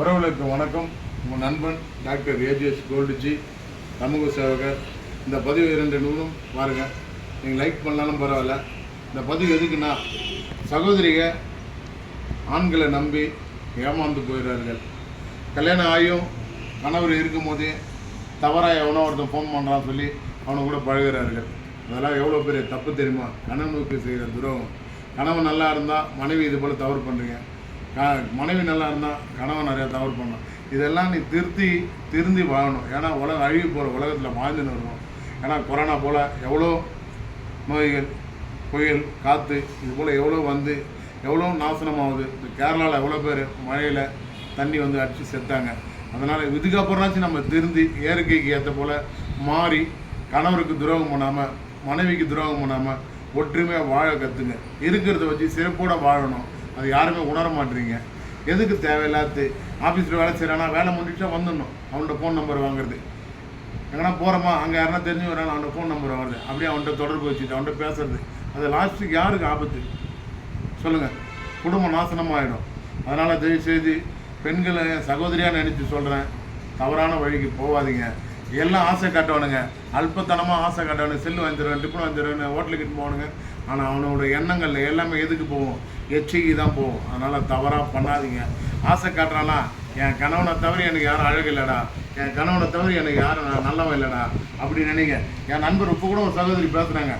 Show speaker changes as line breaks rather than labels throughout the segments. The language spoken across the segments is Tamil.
உறவுகளுக்கு வணக்கம். உங்கள் நண்பன் டாக்டர் ஏஜிஎஸ் கோல்டுஜி சமூக சேவகர். இந்த பதிவு இரண்டு நூலும் பாருங்கள் நீங்கள் லைக் பண்ணாலும் பரவாயில்ல. இந்த பதிவு எதுக்குன்னா சகோதரிக ஆண்களை நம்பி ஏமாந்து போயிடுறார்கள் கல்யாணம் ஆகியும் கணவர் இருக்கும்போதே தவறாக எவனோ ஒருத்தன் ஃபோன் பண்ணுறான்னு சொல்லி அவனை கூட பழகுறார்கள். அதெல்லாம் எவ்வளோ பெரிய தப்பு தெரியுமா? கணவனுக்கு செய்கிற துரோகம். கணவன் நல்லா இருந்தால் மனைவி இது போல் தவறு பண்ணுறீங்க மனைவி நல்லா இருந்தால் கணவன் நிறையா தவறு பண்ணணும். இதெல்லாம் நீ திருத்தி திருந்தி வாழணும். ஏன்னா உலகம் அழுகி போகிற உலகத்தில் வாழ்ந்துன்னு இருக்கணும் ஏன்னா கொரோனா போல் எவ்வளோ நோய்கள் புயல் காற்று இது போல் எவ்வளோ வந்து எவ்வளோ நாசனமாகுது. இந்த கேரளாவில் எவ்வளோ பேர் மழையில் தண்ணி வந்து அடித்து செத்தாங்க. அதனால் இதுக்கப்புறம்னாச்சும் நம்ம திருந்தி இயற்கைக்கு ஏற்ற போல் மாறி கணவருக்கு துரோகம் பண்ணாமல் மனைவிக்கு துரோகம் பண்ணாமல் ஒற்றுமையாக வாழ கற்றுங்க இருக்கிறத வச்சு சிறப்போடு வாழணும். அது யாருமே உணர மாட்டீங்க எதுக்கு தேவையில்லாத்து ஆஃபீஸில் வேலை செய்கிறானா வேலை முடிச்சா வந்துடணும். அவன்கிட்ட ஃபோன் நம்பர் வாங்குறது. எங்கன்னா போகிறோமா அங்கே யாருன்னா தெரிஞ்சு வரானா அவனோட ஃபோன் நம்பர் வாங்குறது. அப்படியே அவன்கிட்ட தொடர்பு வச்சுட்டு அவன்கிட்ட பேசுறது. அது லாஸ்ட்டுக்கு யாருக்கு ஆபத்து? சொல்லுங்கள் குடும்பம் நாசனமாகிடும் அதனால் தயவுசெய்து பெண்களை சகோதரியாக நினச்சி சொல்கிறேன் தவறான வழிக்கு போகாதீங்க. எல்லாம் ஆசை காட்டுவானுங்க. அல்பத்தனமாக ஆசை காட்டுவானுங்க. செல்லு வந்துடுவேன் டிப்பன் வந்துடுவேன் ஹோட்டலுக்கு போவானுங்க. ஆனால் அவனோட எண்ணங்கள் எல்லாமே எதுக்கு போகும் எச்சிக்கு தான் போகும் அதனால் தவறாக பண்ணாதீங்க. ஆசை காட்டுறானா என் கணவனை தவிர எனக்கு யாரும் அழகு இல்லைடா என் கணவனை தவிர எனக்கு யாரும் நான் நல்லவன் இல்லைடா. அப்படி நினைங்க. என் நண்பர் இப்போ கூட ஒரு சகோதரி பேசுகிறாங்க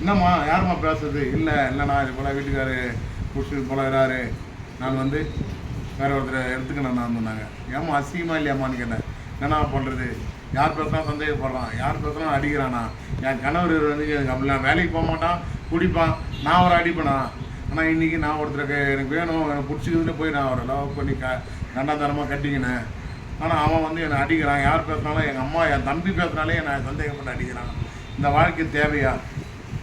என்னம்மா யாரும்மா பேசுறது? இல்லை இல்லைண்ணா இது போல் வீட்டுக்காரு புருஷன் போல நான் வந்து வேற ஒருத்தர் எடுத்துக்கணும் நான் சொன்னாங்க. ஏம்மா அசிங்கமா இல்லையாம்மான்னு கேட்டேன் என்ன பண்ணுறது யார் பேசுனா சந்தேகப்படுறான்? யார் பேசுனா அடிக்கிறானா? என் கணவர் வந்து எனக்கு அப்படிலாம் வேலைக்கு போக மாட்டான் குடிப்பான். நான் ஒரு அடிப்பேனா? ஆனால் இன்றைக்கி நான் ஒருத்தருக்கு எனக்கு வேணும் எனக்கு பிடிச்சிக்குதுன்னு போய் நான் அவரை லவ் பண்ணி க கண்டாந்தரமாக கட்டிக்கினேன். ஆனால் அவன் வந்து என்னை அடிக்கிறான். யார் பேசுனாலும் எங்கள் அம்மா என் தம்பி பேசுனாலே என்னை சந்தேகப்பட்டு அடிக்கிறான். இந்த வாழ்க்கை தேவையா?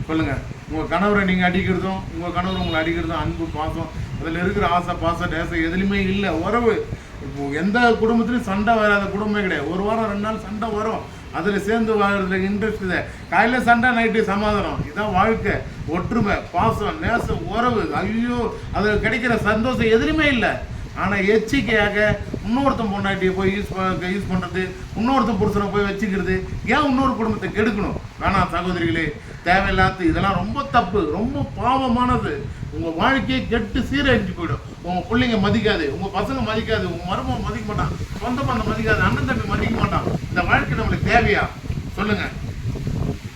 சொல்லுங்கள் உங்கள் கணவரை நீங்கள் அடிக்கிறதும் உங்கள் கணவர் உங்களை அடிக்கிறதும் அன்பு பாசம் அதில் இருக்கிற ஆசை பாசம் டேசம் எதுலையுமே இல்லை. உறவு. இப்போ எந்த குடும்பத்துலையும் சண்டை வராத குடும்பமே கிடையாது. ஒரு வாரம் ரெண்டு நாள் சண்டை வரும். அதில் சேர்ந்து வாழ்றதுல இன்ட்ரெஸ்ட் ಇದೆ காலையில் சண்டை நைட்டு சமாதானம். இதுதான் வாழ்க்கை. ஒற்றுமை பாசம் நேசம் உறவு. ஐயோ அதில் கிடைக்கிற சந்தோஷம் எதுலையுமே இல்லை. ஆனால் எச்சரிக்கையாக இன்னொருத்தன் பொண்டாட்டியை போய் யூஸ் யூஸ் பண்ணுறது இன்னொருத்தன் புருஷனை போய் வச்சுக்கிறது ஏன் இன்னொரு குடும்பத்தை கெடுக்கணும்? வேணாம் சகோதரிகளே தேவையில்லாத இதெல்லாம் ரொம்ப தப்பு ரொம்ப பாவமானது. உங்கள் வாழ்க்கையை கெட்டு சீரழிஞ்சு போயிடும். உங்கள் பிள்ளைங்க மதிக்காது உங்கள் பசங்க மதிக்காது உங்கள் மருமகன் மதிக்க மாட்டான் சொந்த பந்தம் மதிக்காது அண்ணன் தம்பி மதிக்க மாட்டான். இந்த வாழ்க்கை நம்மளுக்கு தேவையா? சொல்லுங்கள்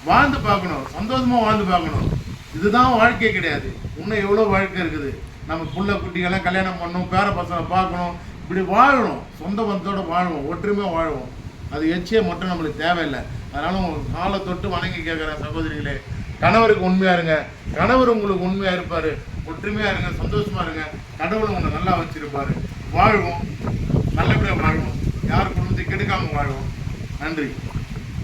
வாழ்ந்து பார்க்கணும் சந்தோஷமாக வாழ்ந்து பார்க்கணும். இதுதான் வாழ்க்கை கிடையாது. இன்னும் எவ்வளோ வாழ்க்கை இருக்குது? நம்ம புள்ள குட்டிகள்லாம் கல்யாணம் பண்ணணும் பேர பசங்களை பார்க்கணும் இப்படி வாழணும். சொந்த பந்தத்தோடு வாழுவோம் ஒற்றுமையாக வாழுவோம். அது எச்சே மட்டும் நம்மளுக்கு தேவையில்லை. அதனால உங்க காலை தொட்டு வணங்கி கேட்குற சகோதரிகளே கணவருக்கு உண்மையாக இருங்க. கணவர் உங்களுக்கு உண்மையாக இருப்பார். ஒற்றுமையாக இருங்க சந்தோஷமாக இருங்க. கடவுள் உங்களை நல்லா வச்சுருப்பார். வாழ்வோம். நல்லபடியாக வாழ்வோம். யார் குடும்பத்தை கெடுக்காமல் வாழ்வோம். நன்றி.